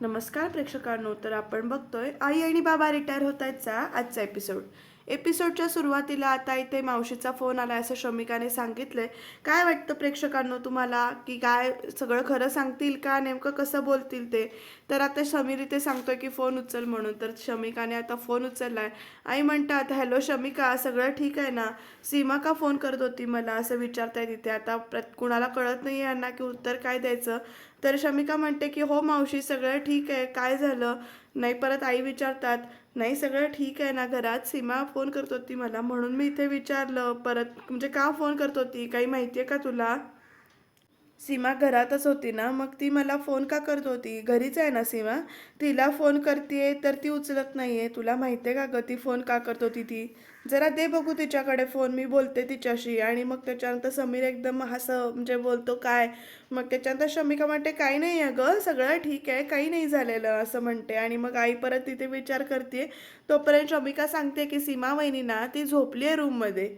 नमस्कार प्रेक्षकांनो तर आपण बघतोय आई आणि बाबा रिटायर होत आहेतचा आजचा एपिसोड एपिसोडच्या सुरुवातीला आता इथे मावशीचा फोन आला असं शमिकाने सांगितलंय. काय वाटतं प्रेक्षकांनो तुम्हाला? की काय सगळं खरं सांगतील का? नेमकं कसं बोलतील ते? तर आता समीर इथे सांगतोय की फोन उचल म्हणून. तर शमिकाने आता फोन उचललाय. आई म्हणतात हॅलो शमिका सगळं ठीक आहे ना? सीमा का फोन करत होती मला? असं विचारताय तिथे आता प्र कुणाला कळत नाही यांना की उत्तर काय द्यायचं. तर शमिका म्हणते की हो मावशी सगळं ठीक आहे. काय झालं? नाही परत आई विचारतात. नाही सगळं ठीक आहे ना घरात? सीमा फोन करत होती मला म्हणून मी इथे विचारलं. परत म्हणजे का फोन करत होती? काही माहिती आहे का तुला? सीमा घरातच होती ना मग ती मला फोन का करत होती? घरीच आहे ना सीमा? तिला फोन करते तर ती उचलत नाही आहे तुला माहिती आहे का ग ती फोन का करत होती ती? जरा दे बघू तिच्याकडे फोन मी बोलते तिच्याशी. आणि मग त्याच्यानंतर समीर एकदम असं म्हणजे बोलतो काय? मग त्याच्यानंतर शमिका म्हणते काही नाही आहे गं सगळं ठीक आहे काही नाही झालेलं असं म्हणते. आणि मग आई परत तिथे विचार करते तोपर्यंत शमिका सांगते की सीमा वहिनी ना ती झोपली आहे रूममध्ये.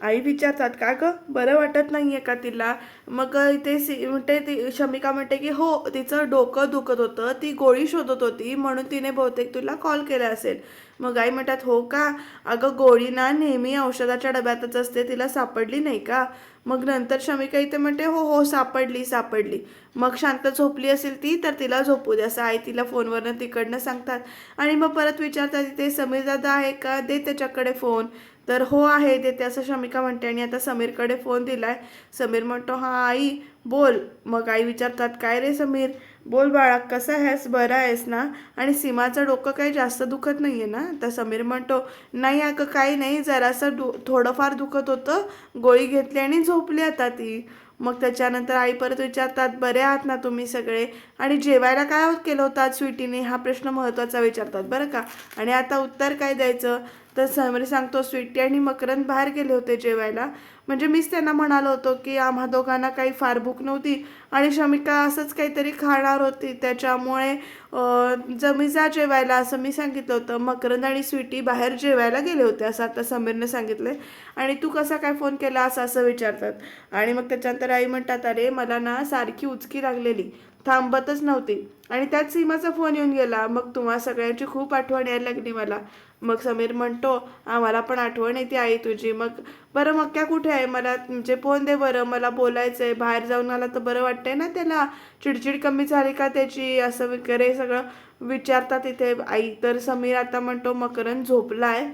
आई विचारतात का ग? बरं वाटत नाही आहे का तिला? मग इथे सी म्हणते ती शमिका म्हणते की हो तिचं डोकं दुखत होतं ती गोळी शोधत होती म्हणून तिने बहुतेक तुला कॉल केला असेल. मग आई म्हणतात हो का? अगं गोळी ना नेहमी औषधाच्या डब्यातच असते तिला सापडली नाही का? मग नंतर शमिका इथे म्हणते हो हो सापडली सापडली. मग शांत झोपली असेल ती तर तिला झोपू दे असं आई तिला फोनवरनं तिकडनं सांगतात. आणि मग परत विचारतात तिथे समीर दादा आहे का? दे त्याच्याकडे फोन तर हो आहे देते असं शमिका म्हणते आणि आता समीरकडे फोन दिलाय. समीर म्हणतो हा आई बोल. मग आई विचारतात काय रे समीर? बोल बाळा कसा आहेस? बरा आहेस ना? आणि सीमाचं डोकं काही जास्त दुखत नाही आहे ना? तर समीर म्हणतो नाही अगं काही नाही. जरासं दु थोडंफार दुखत होतं. गोळी घेतली आणि झोपली आता ती. मग त्याच्यानंतर आई परत विचारतात बरे आहात ना तुम्ही सगळे? आणि जेवायला काय केलं होतं आज स्वीटीने? हा प्रश्न महत्त्वाचा विचारतात बरं का? आणि आता उत्तर काय द्यायचं? तर समीर सांगतो स्वीटी आणि मकरंद बाहेर गेले होते जेवायला. म्हणजे मीच त्यांना म्हणालो होतो की आम्हा दोघांना काही फार भूक नव्हती आणि शमिका असंच काहीतरी खाणार होती. त्याच्यामुळे अं, जमी जा जेवायला असं मी सांगितलं होतं. मकरंद आणि स्वीटी बाहेर जेवायला गेले होते असं आता समीरने सांगितले आणि तू कसा काय फोन केला असं असं विचारतात. आणि मग त्याच्यानंतर आई म्हणतात अरे मला ना सारखी उचकी लागलेली. थांबतच नव्हती. आणि त्यात सीमाचा फोन येऊन गेला. मग तुम्हा सगळ्यांची खूप आठवण यायला लागली मला. मग समीर म्हणतो आम्हाला पण आठवण येते आई तुझी. मग बरं मग क्या कुठे आहे? मला म्हणजे फोन दे बरं. मला बोलायचं आहे बाहेर जाऊन आला तर बरं वाटतंय ना त्याला? चिडचिड कमी झाली का त्याची? असं वगैरे सगळं विचारतात इथे. आई तर समीर आता म्हणतो मकरंद आहे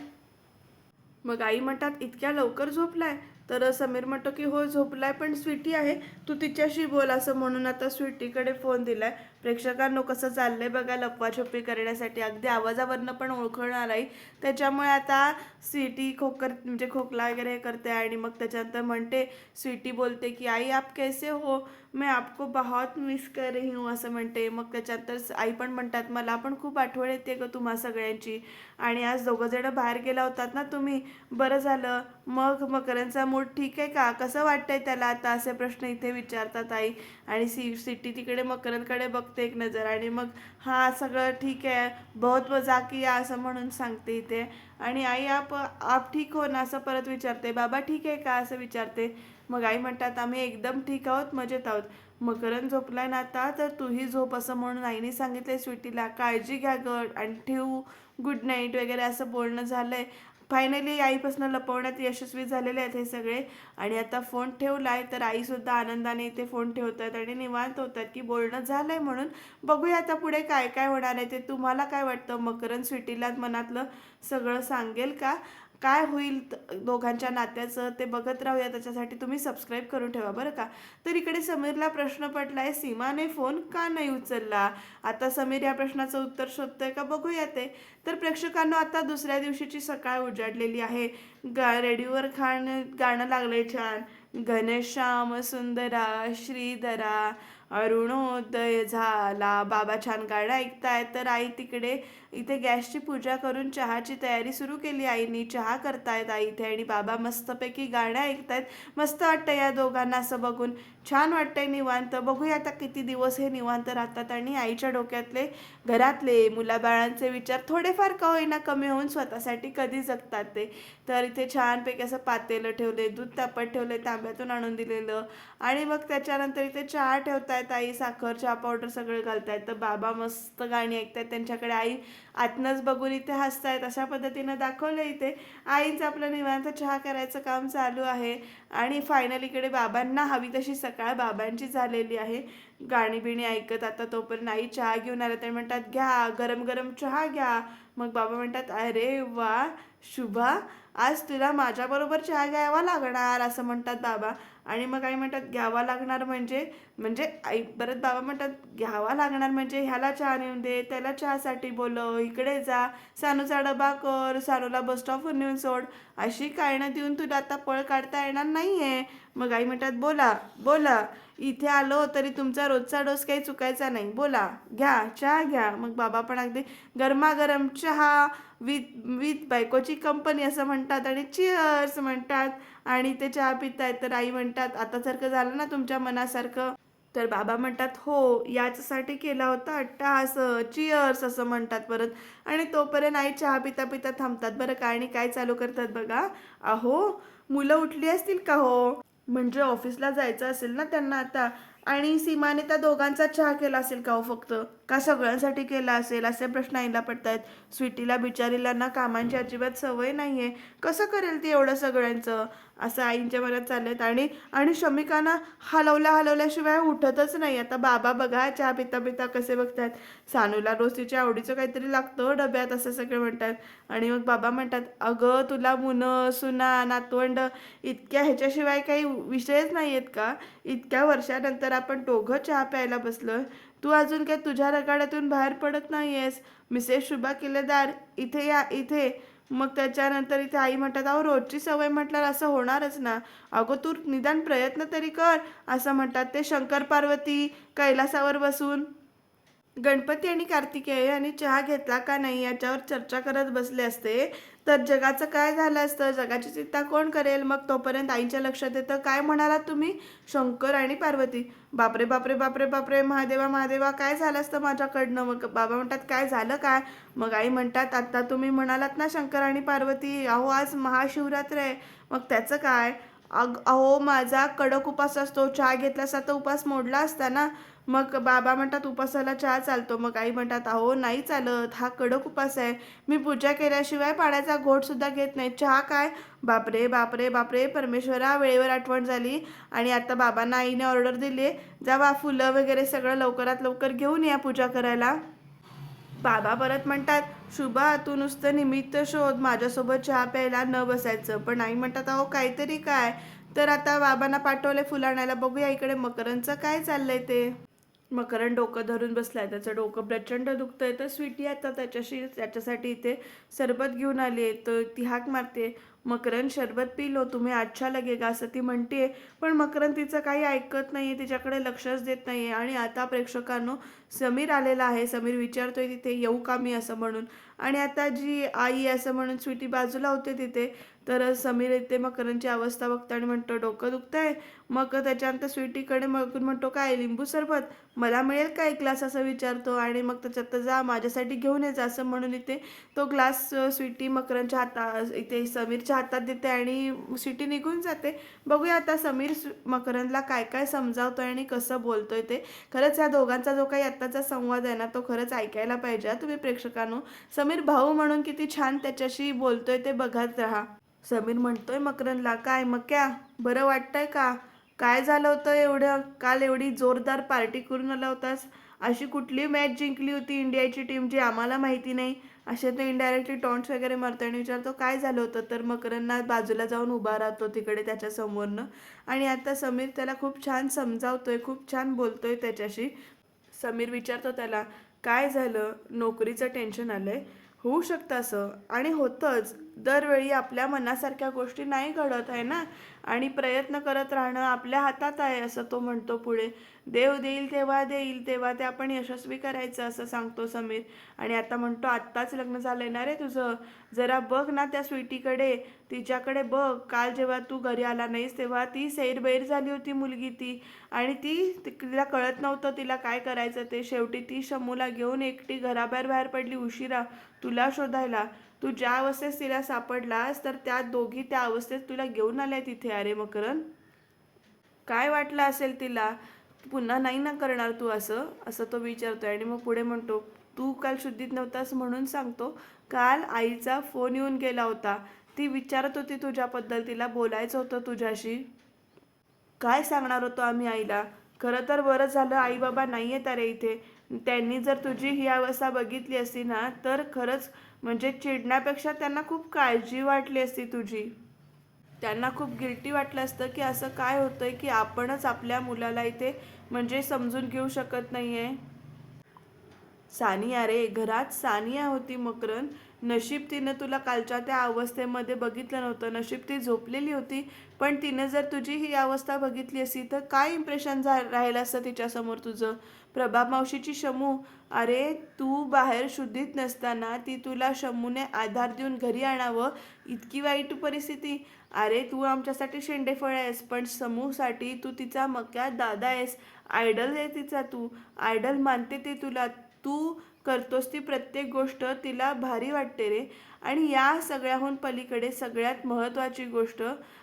मग आई म्हणतात इतक्या लवकर झोपलाय? तर समीर म्हणतो की हो झोपलाय पण स्वीटी आहे. तू तिच्याशी बोल असं म्हणून आता स्वीटीकडे फोन दिलाय. प्रेक्षकांनो कसं चाललंय बघा लपवाछपी करण्यासाठी. अगदी आवाजावरनं पण ओळखणार आहे. त्याच्यामुळे आता स्वीटी खोकर म्हणजे खोकला वगैरे करते आणि मग त्याच्यानंतर म्हणते स्वीटी बोलते की आई आप कैसे हो? मी आपको बहुत मिस कर रही हूँ असं म्हणते. मग त्याच्यानंतर आई पण म्हणतात मला पण खूप आठवण येते ग तुम्हा सगळ्यांची. आणि आज दोघं जण बाहेर गेला होतात ना तुम्ही बरं झालं. मग मकरांचा मूड ठीक आहे का? कसं वाटतंय त्याला आता असे प्रश्न इथे विचारतात आई. आणि सी सिटी तिकडे मकरांकडे बघते एक नजर. आणि मग हा सगळं ठीक आहे. बहुत मजा किया असं म्हणून सांगते इथे. आणि आई आप आप ठीक हो ना? असं परत विचारते. बाबा ठीक आहे का? असं विचारते. मग आई म्हणतात आम्ही एकदम ठीक आहोत मजेत आहोत. मकरंद झोपलाय ना आता तर तूही झोप असं म्हणून आईने सांगितलंय स्वीटीला काळजी घ्या गड आणि ठेवू. गुड नाईट वगैरे असं बोलणं झालंय. फायनली आईपासून लपवण्यात यशस्वी झालेले आहेत हे सगळे. आणि आता फोन ठेवलाय तर आईसुद्धा आनंदाने इथे फोन ठेवतात आणि निवांत होतात की बोलणं झालंय म्हणून. बघूया आता पुढे काय काय होणार आहे ते तुम्हाला काय वाटतं? मकरंद स्वीटीला मनातलं सगळं सांगेल का? काय होईल दोघांच्या नात्याचं ते बघत राहूया. त्याच्यासाठी तुम्ही सबस्क्राईब करून ठेवा बरं का? तर इकडे समीरला प्रश्न पडलाय सीमाने फोन का नाही उचलला? आता समीर या प्रश्नाचं उत्तर शोधतोय का? बघूया ते. तर प्रेक्षकांना आता दुसऱ्या दिवशीची सकाळ उजाडलेली आहे. गा रेडिओवर खाण गाणं लागलंय छान. घनश्याम सुंदरा श्रीधरा अरुणोदय झाला. बाबा छान गाणं ऐकताय तर आई तिकडे इथे गॅसची पूजा करून चहाची तयारी सुरू केली आईनी. चहा करतायत आई इथे आणि बाबा मस्तपैकी गाणं ऐकतायत. मस्त वाटतं या दोघांना असं बघून. छान वाटतंय निवांत. बघूया आता किती दिवस हे निवांत राहतात आणि आईच्या डोक्यातले घरातले मुलाबाळांचे विचार थोडेफार का होईना कमी होऊन स्वतःसाठी कधी जगतात ते. तर इथे छानपैकी असं पातेलं ठेवले दूध तापत ठेवले तांब्यातून आणून दिलेलं. आणि मग त्याच्यानंतर इथे चहा ठेवतायत आई साखर चहा पावडर सगळं घालतायत. तर बाबा मस्त गाणी ऐकतायत. त्यांच्याकडे आई आतनंच बघून इथे हसतायत. अशा पद्धतीनं दाखवलं इथे. आईचं आपलं निवांत चहा करायचं काम चालू आहे. आणि फायनल इकडे बाबांना हवी तशी सकाळ बाबांची झालेली आहे. गाणी बिणी ऐकत आता तोपर्यंत आई चहा घेऊन आला ते म्हणतात घ्या गरम गरम चहा घ्या. मग बाबा म्हणतात अरे वा शुभा आज तुला माझ्याबरोबर चहा घ्यावा लागणार असं म्हणतात बाबा. आणि मग आई म्हणतात घ्यावा लागणार म्हणजे म्हणजे आई परत बाबा म्हणतात घ्यावा लागणार म्हणजे ह्याला चहा नेऊन दे त्याला चहासाठी बोलव इकडे जा सानूचा डबा कर सानूला बस स्टॉपवर नेऊन सोड. अशी कारणं देऊन तुला आता पळ काढता येणार नाही आहे मग आई म्हणतात बोला बोला. इथे आलो तरी तुमचा रोजचा डोस काही चुकायचा नाही. बोला घ्या चहा घ्या. मग बाबा पण अगदी गरमागरम चहा विथ विथ बायकोची कंपनी असं म्हणतात आणि चिअर्स म्हणतात. आणि ते चहा पितायत तर आई म्हणतात आता सारखं झालं ना तुमच्या मनासारखं. तर बाबा म्हणतात हो याचसाठी केला होता अट्टाहास चिअर्स असं म्हणतात परत. आणि तोपर्यंत आई चहा पिता पिता थांबतात. बरं काय आणि काय चालू करतात बघा. अहो मुलं उठली असतील का हो? म्हणजे ऑफिसला जायचं असेल ना त्यांना आता. आणि सीमाने त्या दोघांचा चहा केला असेल का हो फक्त? का सगळ्यांसाठी केला असेल? असे प्रश्न आईला पडतायत. स्वीटीला बिचारीला ना कामांची अजिबात सवय नाहीये. कसं करेल ती एवढं सगळ्यांचं? असं आईंच्या मनात चाललेत आणि आणि शमिकांना हलवल्या हलवल्याशिवाय उठतच नाही. आता बाबा बघा चहा पिता पिता कसे बघतात सानूला रोज तिच्या आवडीचं काहीतरी लागतं हो, डब्यात असं सगळे म्हणतात. आणि मग बाबा म्हणतात अगं तुला मुनं सुना नातवंड इतक्या ह्याच्याशिवाय काही विषयच नाही आहेत का? इतक्या वर्षानंतर आपण दोघं चहा प्यायला बसलो तू अजून काय तुझ्या रगाड्यातून बाहेर पडत नाहीयेस. मिसेस शुभा किल्लेदार इथे या इथे. मग त्याच्यानंतर इथे आई म्हणतात अहो रोजची सवय म्हटल्यावर असं होणारच ना. अगो तू निदान प्रयत्न तरी कर असं म्हणतात ते शंकर पार्वती कैलासावर बसून. गणपती आणि कार्तिकेय यांनी चहा घेतला का नाही याच्यावर चर्चा करत बसले असते. तर जगाचं काय झालं असतं? जगाची चिंता कोण करेल? मग तोपर्यंत आईच्या लक्षात येतं काय म्हणालात तुम्ही? शंकर आणि पार्वती. बापरे बापरे बापरे बापरे महादेवा महादेवा काय झालं असतं माझ्याकडनं? मग बाबा म्हणतात काय झालं काय? मग आई म्हणतात आत्ता तुम्ही म्हणालात ना शंकर आणि पार्वती अहो आज महाशिवरात्र आहे. मग त्याचं काय? अग अहो माझा कडक उपास असतो. चहा घेतला असता तर उपास मोडला असता ना. मग बाबा म्हणतात उपासाला चहा चालतो. मग आई म्हणतात अहो नाही चालत. हा कडक उपास आहे. मी पूजा केल्याशिवाय पाण्याचा घोट सुद्धा घेत नाही. चहा काय? बापरे बापरे बापरे. परमेश्वरा वेळेवर आठवण झाली. आणि आता बाबांना आईने ऑर्डर दिली. जावा फुलं वगैरे सगळं लवकरात लवकर घेऊन या पूजा करायला. बाबा परत म्हणतात शुभा तू नुसतं निमित्त शोध. माझ्यासोबत चहा प्यायला न बसायचं. पण आई म्हणतात अहो काहीतरी काय? तर आता बाबांना पाठवले फुलं आणायला. बघूया इकडे मकरांचं काय चाललंय ते. मकरण डोकं धरून बसलाय. त्याचं डोकं प्रचंड दुखतंय. तर स्वीटी आता त्याच्याशी त्याच्यासाठी इथे सरबत घेऊन आली आहे तर ती हाक मारते. मकरन शरबत पिलो तुम्ही अच्छा लगेगा असं ती म्हणते पण मकरन तिचं काही ऐकत नाही तिच्याकडे लक्षच देत नाही आणि आता प्रेक्षकांनो समीर आलेला आहे. समीर विचारतोय तिथे येऊ का मी? असं म्हणून. आणि आता जी आई असं म्हणून स्वीटी बाजूला होते तिथे. तर समीर येते मकरनची अवस्था बघतो आणि म्हणतो डोकं दुखतंय? मग त्याच्यानंतर स्वीटीकडे मग म्हणतो काय लिंबू सरबत? मला मिळेल का एक ग्लास? असं विचारतो आणि मग त्याच्यात जा माझ्यासाठी घेऊन ये जा असं म्हणून इथे तो ग्लास स्वीटी मकरांच्या हाता इथे समीरच्या हातात देते आणि स्वीटी निघून जाते. बघूया आता समीर मकरंदला काय काय समजावतोय आणि कसं बोलतोय ते. खरंच या दोघांचा जो काही आत्ताचा संवाद आहे ना तो खरंच ऐकायला पाहिजे तुम्ही प्रेक्षकांनो. समीर भाऊ म्हणून किती छान त्याच्याशी बोलतोय ते बघत राहा. समीर म्हणतोय मकरनला काय मग क्या बरं वाटतंय का? काय झालं होतं एवढं? काल एवढी जोरदार पार्टी करून आला होतास. अशी कुठली मॅच जिंकली होती इंडियाची टीम जी आम्हाला माहिती नाही? असे तो इनडायरेक्टली टॉन्ट्स वगैरे मारतो आणि विचारतो काय झालं होतं? तर मकरंना बाजूला जाऊन उभा राहतो तिकडे त्याच्या समोरनं. आणि आता समीर त्याला खूप छान समजावतोय खूप छान बोलतोय त्याच्याशी. समीर विचारतो त्याला काय झालं? नोकरीचं टेन्शन आलंय? होऊ शकतं असं? आणि होतंच. दरवेळी आपल्या मनासारख्या गोष्टी नाही घडत आहे ना? आणि प्रयत्न करत राहणं आपल्या हातात आहे असं तो म्हणतो पुढे. देव देईल तेव्हा देईल तेव्हा ते आपण यशस्वी करायचं असं सांगतो समीर. आणि आता म्हणतो आत्ताच लग्न झालंय ना रे तुझं? जरा बघ ना त्या स्वीटीकडे. तिच्याकडे बघ. काल जेव्हा तू घरी आला नाहीस तेव्हा ती सैरबैर झाली होती मुलगी ती. आणि ती तिला कळत नव्हतं तिला काय करायचं ते. शेवटी ती शमूला घेऊन एकटी घराबाहेर बाहेर पडली उशिरा. तुला शोधायला. तू ज्या अवस्थेत तिला सापडलास तर त्या दोघी त्या अवस्थेत तुला घेऊन आल्या तिथे. अरे मकरन काय वाटलं असेल तिला? पुन्हा नाही ना करणार तू असं? असं तो विचारतोय आणि मग पुढे म्हणतो तू काल शुद्धीत नव्हतास म्हणून सांगतो. काल आईचा फोन येऊन गेला होता. ती विचारत होती तुझ्याबद्दल. तिला बोलायचं होतं तुझ्याशी. काय सांगणार होतो आम्ही आईला? खरं तर बरं झालं आई बाबा नाही आहेत अरे इथे. त्यांनी जर तुझी ही अवस्था बघितली असती ना तर खरंच म्हणजे चिडण्यापेक्षा त्यांना खूप काळजी वाटली असती तुझी. त्यांना खूप गिल्टी वाटलं असतं की असं काय होतंय की आपणच आपल्या मुलाला इथे म्हणजे समजून घेऊ शकत नाही आहे सानिया रे घरात सानिया होती मकरन नशीब तिनं तुला कालच्या त्या अवस्थेमध्ये बघितलं नव्हतं. नशीब ती झोपलेली होती पण तिनं जर तुझी ही अवस्था बघितली असती तर काय इम्प्रेशन झा राहिलं असतं तिच्यासमोर तुझं? प्रभा मावशीची शमू अरे तू बाहेर शुद्धीत नसताना ती तुला शमूने आधार देऊन घरी आणावं. इतकी वाईट परिस्थिती. अरे तू आमच्यासाठी शेंडेफळ आहेस पण समूहसाठी तू तिचा मक्या दादा आहेस. आयडल आहे तिचा तू. आयडल मानते ते तुला. तू करतोस ती प्रत्येक गोष्ट तिला भारी वाटते रे. आणि या सगळ्याहून पलीकडे सगळ्यात महत्त्वाची गोष्ट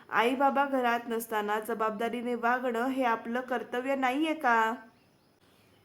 आई बाबा घरात नसताना जबाबदारीने वागणं हे आपलं कर्तव्य नाही आहे का?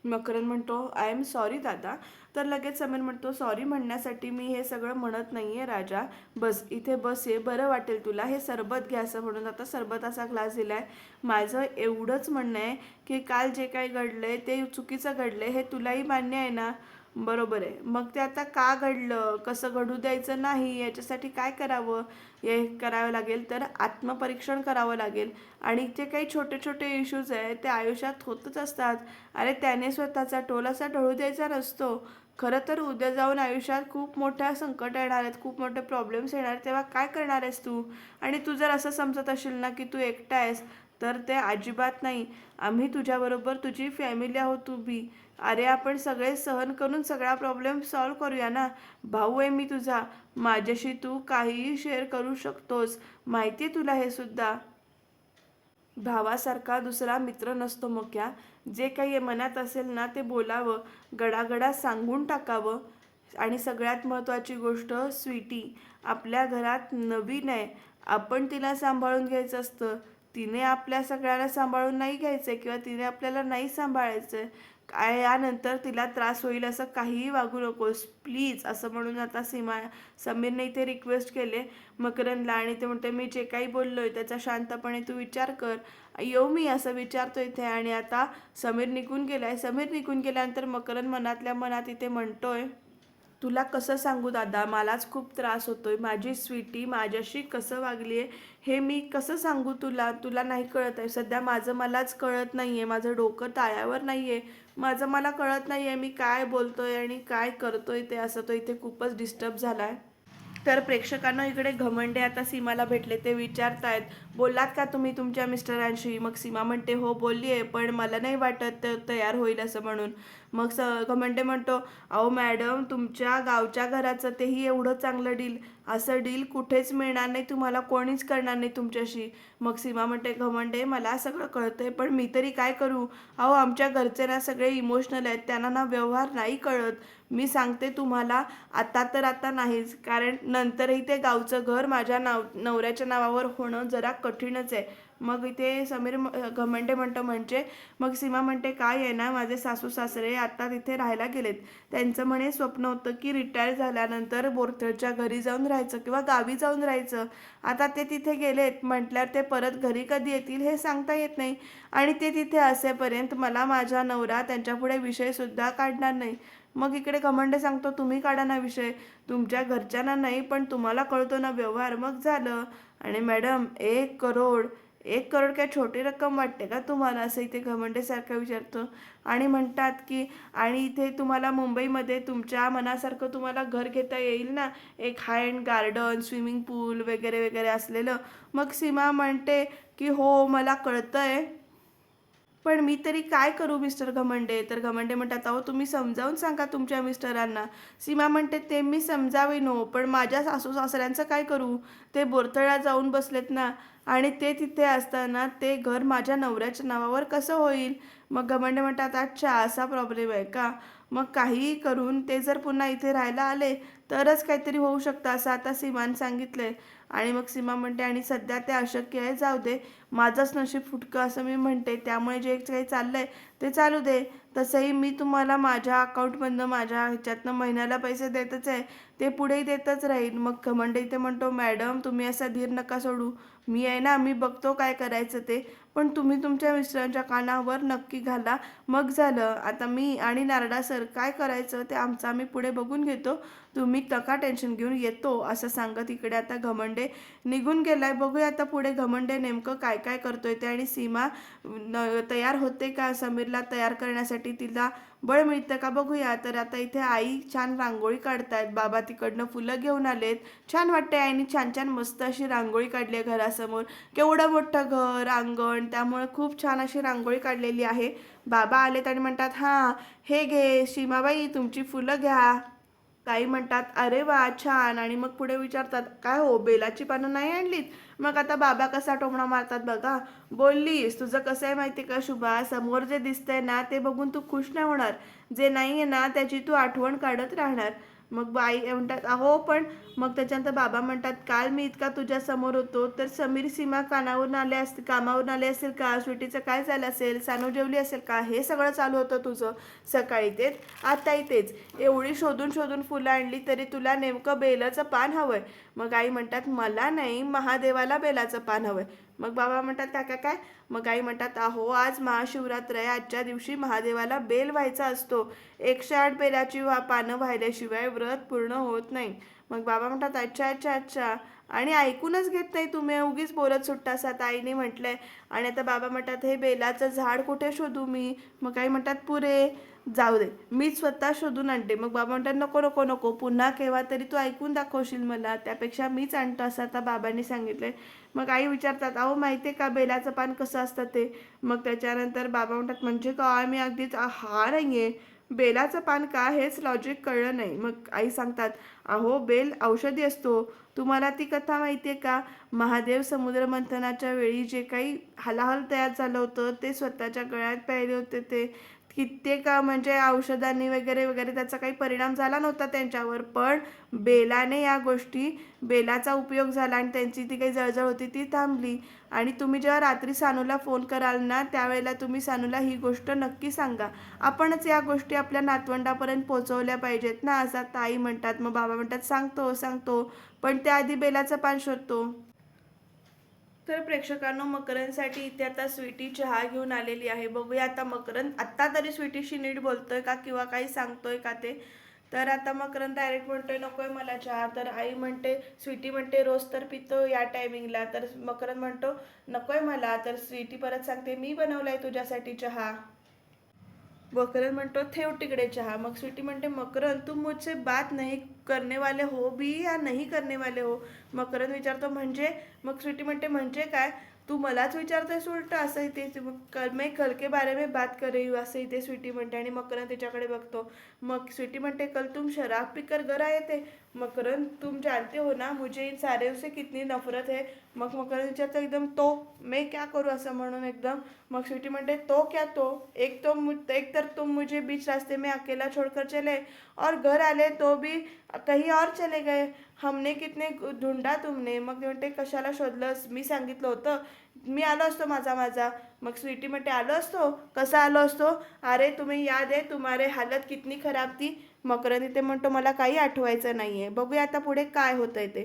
मकरन म्हणतो आय एम सॉरी दादा. तर लगेच समीर म्हणतो सॉरी म्हणण्यासाठी मी हे सगळं म्हणत नाही आहे राजा. बस इथे बस ये. बरं वाटेल तुला. हे सरबत घ्या असं म्हणून. आता सरबताचा ग्लास दिला आहे माझं एवढंच म्हणणं आहे की काल जे काही घडलं आहे ते चुकीचं घडलं आहे हे तुलाही मान्य आहे ना? बरोबर आहे. मग ते आता का घडलं? कसं घडू द्यायचं नाही? याच्यासाठी काय करावं? हे करावं लागेल तर आत्मपरीक्षण करावं लागेल. आणि जे काही छोटे छोटे इश्यूज आहे ते आयुष्यात होतच असतात. अरे त्याने स्वतःचा टोल असा ढळू द्यायचा नसतो. खरं तर उद्या जाऊन आयुष्यात खूप मोठ्या संकट येणार आहेत खूप मोठे प्रॉब्लेम्स येणार तेव्हा काय करणार आहेस तू? आणि तू जर असं समजत असेल ना की तू एकटा आहेस तर ते अजिबात नाही. आम्ही तुझ्याबरोबर तुझी फॅमिली आहोत उभी. अरे आपण सगळे सहन करून सगळा प्रॉब्लेम सॉल्व करूया ना? भाऊ आहे मी तुझा. माझ्याशी तू काहीही शेअर करू शकतोस. माहिती आहे तुला हे सुद्धा. भावासारखा दुसरा मित्र नसतो मोक्या. जे काही मनात असेल ना ते बोलावं. गडागडा सांगून टाकावं. आणि सगळ्यात महत्त्वाची गोष्ट स्वीटी आपल्या घरात नवीन आहे. आपण तिला सांभाळून घ्यायचं असतं. तिने आपल्या सगळ्यांना सांभाळून नाही घ्यायचं किंवा तिने आपल्याला नाही सांभाळायचं काय यानंतर तिला त्रास होईल असं काहीही वागू नकोस. प्लीज असं म्हणून आता सीमा समीरने इथे रिक्वेस्ट केले. मकरनला आणि ते म्हणते मी जे काही बोललो आहे त्याचा शांतपणे तू विचार कर. येऊ मी असं विचारतो इथे. आणि आता समीर निघून गेला आहे समीर निघून गेल्यानंतर मकरन मनातल्या मनात इथे म्हणतोय तुला कसं सांगू दादा? मलाच खूप त्रास होतोय. माझी स्वीटी माझ्याशी कसं वागली आहे हे मी कसं सांगू तुला? तुला नाही कळत आहे. सध्या माझं मलाच कळत नाही आहे माझं डोकं ताळ्यावर नाही आहे माझं मला कळत नाही आहे मी काय बोलतोय आणि काय करतोय ते असं तो इथे खूपच डिस्टर्ब झाला आहे तर प्रेक्षकांना इकडे घमंडे आता सीमाला भेटले. ते विचारतायत बोललात का तुम्ही तुमच्या मिस्टरांशी मग सीमा म्हणते हो बोलली आहे पण मला नाही वाटत तयार होईल असं म्हणून. मग स घमंडे म्हणतो अहो मॅडम तुमच्या गावच्या घराचं तेही एवढं चांगलं डील असं डील कुठेच मिळणार नाही तुम्हाला कोणीच करणार नाही तुमच्याशी. मग सीमा म्हणते घमंडे मला सगळं कळतंय पण मी तरी काय करू? अहो आमच्या घरचे ना सगळे इमोशनल आहेत त्यांना ना व्यवहार नाही कळत. मी सांगते तुम्हाला आता तर आता नाहीच कारण नंतरही ते गावचं घर माझ्या नाव नवऱ्याच्या नावावर होणं जरा कठीणच आहे. मग इथे समीर म- घमंडे म्हणतो म्हणजे? मग सीमा म्हणते काय आहे ना माझे सासू सासरे आता तिथे राहायला गेलेत. त्यांचं म्हणे स्वप्न होतं की रिटायर झाल्यानंतर बोरथळच्या घरी जाऊन राहायचं किंवा गावी जाऊन राहायचं. आता ते तिथे गेलेत म्हटल्यावर ते परत घरी कधी येतील हे सांगता येत नाही. आणि ते तिथे असेपर्यंत मला माझा नवरा त्यांच्यापुढे विषयसुद्धा काढणार नाही. मग इकडे घमंडे सांगतो तुम्ही काढा ना विषय. तुमच्या घरच्यांना नाही पण तुम्हाला कळतो ना व्यवहार. मग झालं. आणि मॅडम एक करोड एक करोड काय छोटी रक्कम वाटते का तुम्हाला? असं इथे घमंडेसारखं विचारतो. आणि म्हणतात की आणि इथे तुम्हाला मुंबईमध्ये तुमच्या मनासारखं तुम्हाला घर घेता येईल ना? एक high end garden swimming pool वगैरे वगैरे असलेलं. मग सीमा म्हणते की हो मला कळतं आहे पण मी तरी काय करू मिस्टर घमंडे? तर घमंडे म्हणतात अहो तुम्ही समजावून सांगा तुमच्या मिस्टरांना. सीमा म्हणते ते मी समजावे नो पण माझ्या सासू सासऱ्यांचं काय करू? ते बोरथळा जाऊन बसलेत ना आणि ते तिथे असताना ते घर माझ्या नवऱ्याच्या नावावर कसं होईल? मग घमंडे म्हणतात अच्छा असा प्रॉब्लेम आहे का? मग काहीही करून ते जर पुन्हा इथे राहायला आले तरच काहीतरी होऊ शकतं असं आता सीमान आहे आणि मग सीमा म्हणते आणि सध्या ते अशक्य आहे जाऊ दे. माझंच नशीब फुटकं असं मी म्हणते. त्यामुळे जे काही चाललं आहे ते चालू दे. तसंही मी तुम्हाला माझ्या अकाउंटमधनं माझ्या ह्याच्यातनं महिन्याला पैसे देतच आहे. ते पुढेही देतच राहील. मग घमंड इथे म्हणतो मॅडम तुम्ही असा धीर नका सोडू. मी आहे ना मी बघतो काय करायचं ते. पण तुम्ही तुमच्या मिस्टरांच्या कानावर नक्की घाला. मग झालं. आता मी आणि नारडा सर काय करायचं ते आमचं आम्ही पुढे बघून घेतो. तुम्ही नका टेन्शन घेऊन येतो असं सांगत इकडे आता घमंडे निघून गेलाय. बघूया आता पुढे घमंडे नेमकं काय काय करतोय ते आणि सीमा न- तयार होते का समीरला तयार करण्यासाठी तिला बळ मिळतं का बघूया. तर आता इथे आई छान रांगोळी काढतायत. बाबा तिकडनं फुलं घेऊन आलेत. छान वाटते आईने छान छान मस्त अशी रांगोळी काढली आहे घरासमोर. केवढं मोठं घर अंगण त्यामुळे खूप छान अशी रांगोळी काढलेली आहे. बाबा आलेत आणि म्हणतात हां हे घे सीमाबाई तुमची फुलं घ्या. काही म्हणतात अरे वा छान. आणि मग पुढे विचारतात काय हो बेलाची पानं नाही आणलीत? मग आता बाबा कसा टोमणा मारतात बघा. बोललीस तुझं कसं आहे माहिती का शुभा? समोर जे दिसतंय ना ते बघून तू खुश नाही होणार. जे नाही आहे ना त्याची तू आठवण काढत राहणार. मग बाई म्हणतात अहो पण मग त्याच्यानंतर बाबा म्हणतात काल मी इतका तुझ्या समोर होतो तर समीर सीमा कानावरून आले असतील कामावरून आले असेल का? सुटीचं काय झालं असेल? सानू जेवली असेल का? हे सगळं चालू होतं तुझं सकाळी तेच? आताही तेच. एवढी शोधून शोधून फुलं आणली तरी तुला नेमकं बेलाचं पान हवंय. मग आई म्हणतात मला नाही महादेवाला बेलाचं पान हवंय. मग बाबा म्हणतात काका काय? मग काही म्हणतात अहो आज महाशिवरात्र आहे. आजच्या दिवशी महादेवाला बेल व्हायचा असतो. एकशे आठ बेलाची वा पानं व्हायल्याशिवाय व्रत पूर्ण होत नाही. मग बाबा म्हणतात अच्छा अच्छा अच्छा. आणि ऐकूनच घेत नाही तुम्ही. उगीच बोलत सुट्टास आता आईने म्हटलंय. आणि आता बाबा म्हणतात हे बेलाचं झाड कुठे शोधू मी? मग काही म्हणतात पुरे. जाऊ दे. मी स्वतः शोधून आणते. मग बाबा म्हणतात नको नको नको. पुन्हा केव्हा तरी तू ऐकून दाखवशील मला. त्यापेक्षा मीच आणतो असं आता बाबांनी सांगितलंय. मग आई विचारतात अहो माहिती आहे का बेलाचं पान कसं असतं ते? मग त्याच्यानंतर बाबा म्हणतात म्हणजे का मी अगदीच हा नाही आहे बेलाचं पान का? हेच लॉजिक कळलं नाही. मग आई सांगतात अहो बेल औषधी असतो. तुम्हाला ती कथा माहिती आहे का? महादेव समुद्र मंथनाच्या वेळी जे काही हलाहल तयार झालं होतं ते स्वतःच्या गळ्यात प्यायले होते ते. कित्येक म्हणजे औषधांनी वगैरे वगैरे त्याचा काही परिणाम झाला नव्हता त्यांच्यावर पण बेलाने या गोष्टी बेलाचा उपयोग झाला आणि त्यांची ती काही जळजळ होती ती थांबली. आणि तुम्ही जेव्हा रात्री सानूला फोन कराल ना त्यावेळेला तुम्ही सानूला ही गोष्ट नक्की सांगा. आपणच या गोष्टी आपल्या नातवंडापर्यंत पोचवल्या पाहिजेत ना असं ताई म्हणतात मग बाबा म्हणतात सांगतो सांगतो. पण त्याआधी बेलाचं पान शोधतो. तर प्रेक्षकांनो मकरंदसाठी इथे आता स्वीटी चहा घेऊन आलेली आहे. बघूया आता मकरंद आत्ता तरी स्वीटीशी नीट बोलतोय का किंवा काही सांगतोय का ते? तर आता मकरंद डायरेक्ट म्हणतोय नकोय मला चहा. तर आई म्हणते स्वीटी म्हणते रोज तर पितो या टायमिंगला तर मकरंद म्हणतो नकोय मला. तर स्वीटी परत सांगते मी बनवलाय तुझ्यासाठी चहा. बकरन म्हणतो ठेव तिकडे चहा. मग स्वीटी म्हणते मकरन तुम मुझसे बात नहीं करने वाले हो भी या नहीं करने वाले हो? मकरंद विचारतो म्हणजे? मग स्वीटी म्हणते म्हणजे काय? तू मलाच विचारतोयस उलट असं इथे? ते मग कल मैं कल के बारे में बात कर रही हूँ असं इथे स्वीटी म्हणते आणि मकरंद तिच्याकडे बघतो. मग स्वीटी म्हणते कल तुम शराब पीकर घर येते मकरन मकरंद तुम जानते हो ना मुझे इन सारे से कितनी नफरत है। मग मकरन विचारतो एकदम तो मैं क्या करूँ असं म्हणून एकदम मग स्वीटी म्हणते तो क्या तो? एक तो मु- एक तर तुम मुझे बीच रास्ते में अकेला छोड़कर चले और घर आले तो भी कहीं और चले गए। हमने कितने ढूंढा तुमने? मग ते म्हणते कशाला शोधलंस? मी सांगितलं होतं. मी आलो असतो माझा माझा. मग स्वीटी म्हणते आलो असतो? कसा आलो असतो? अरे तुम्ही याद आहे तुम्हारे हालत कितनी खराब थी. मकरंद इथे म्हणतो मला काही आठवायचं नाही आहे बघूया आता पुढे काय होतंय ते.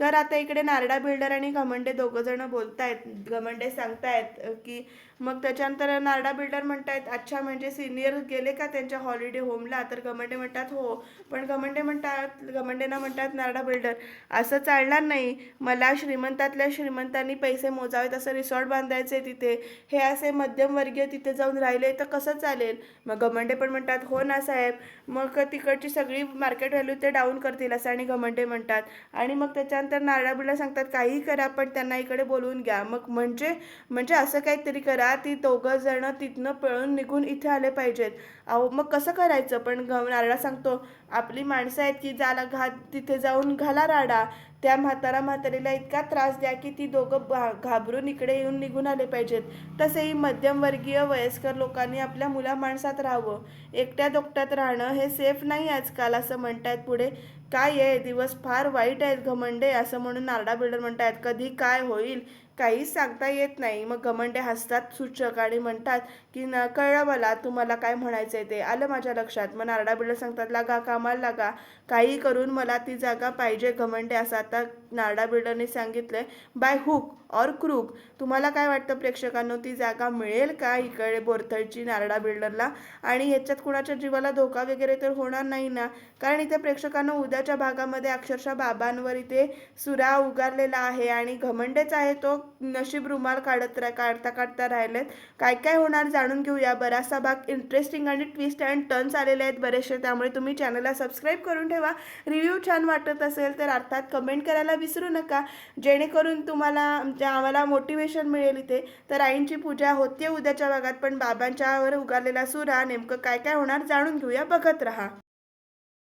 तर आता इकडे नारडा बिल्डर आणि घमंडे दोघं जण बोलतायत घमंडे सांगतायत की मग त्याच्यानंतर नारडा बिल्डर म्हणतायत अच्छा म्हणजे सिनियर गेले का त्यांच्या हॉलिडे होमला? तर घमंडे म्हणतात हो. पण घमंडे म्हणतात घमंडेना म्हणतात नारडा बिल्डर असं चालणार नाही. मला श्रीमंतातल्या श्रीमंतांनी पैसे मोजावेत असं रिसॉर्ट बांधायचे तिथे. हे असे मध्यमवर्गीय तिथे जाऊन राहिले तर कसं चालेल? मग घमंडे पण म्हणतात हो ना साहेब. मग तिकडची सगळी मार्केट व्हॅल्यू ते डाऊन करतील असं आणि घमंडे म्हणतात. आणि मग त्याच्यानंतर नारळा बिळा सांगतात काहीही करा पण त्यांना इकडे बोलवून घ्या. मग म्हणजे म्हणजे असं काहीतरी करा ती दोघं जण तिथनं पळून निघून इथे आले पाहिजेत. अहो मग कसं करायचं? पण घ नारळा सांगतो आपली माणसं आहेत की जाला घात तिथे जाऊन घाला राडा. त्या म्हातारा म्हातारीला इतका त्रास द्या की ती दोघं भा- घाबरून इकडे येऊन निघून आले पाहिजेत. तसेही मध्यमवर्गीय वयस्कर लोकांनी आपल्या मुला माणसात राहावं. एकट्या दोकट्यात राहणं हे सेफ नाही आजकाल असं म्हणतायत पुढे. काय आहे? दिवस फार वाईट आहेत घमंडे असं म्हणून नारडा बिल्डर म्हणतायत कधी काय होईल? काहीच सांगता येत नाही. मग घमंडे हसतात सूचक आणि म्हणतात की न कळलं मला तुम्हाला काय म्हणायचं आहे ते. आलं माझ्या लक्षात. मग नारडा बिल्डर सांगतात लागा कामाला लागा. काही करून मला ती जागा पाहिजे घमंडे असं आता नारडा बिल्डरने सांगितलंय. बाय हुक और क्रूक. तुम्हाला काय वाटतं प्रेक्षकांनो ती जागा मिळेल का इकडे बोरथळची नारडा बिल्डरला आणि ह्याच्यात कुणाच्या जीवाला धोका वगैरे तर होणार नाही ना? कारण इथे प्रेक्षकांना उद्याच्या भागामध्ये अक्षरशः बाबांवर इथे सुरा उगारलेला आहे आणि घमंडेच आहे तो नशीब रुमाल काढत रा काढता काढता राहिलेत. काय काय होणार जाणून घेऊया. बराचसा भाग इंटरेस्टिंग आणि ट्विस्ट अँड टर्न्स आलेले आहेत बरेचसे. त्यामुळे तुम्ही चॅनलला सबस्क्राईब करून ठेवा. रिव्ह्यू छान वाटत असेल तर अर्थात कमेंट करायला विसरू नका. जेणेकरून तुम्हाला म्हणजे आम्हाला मोटिवेशन मिळेल इथे. तर आईंची पूजा होते उद्याच्या भागात पण बाबांच्यावर उगारलेला सुरा नेमकं काय काय होणार जाणून घेऊया. बघत राहा.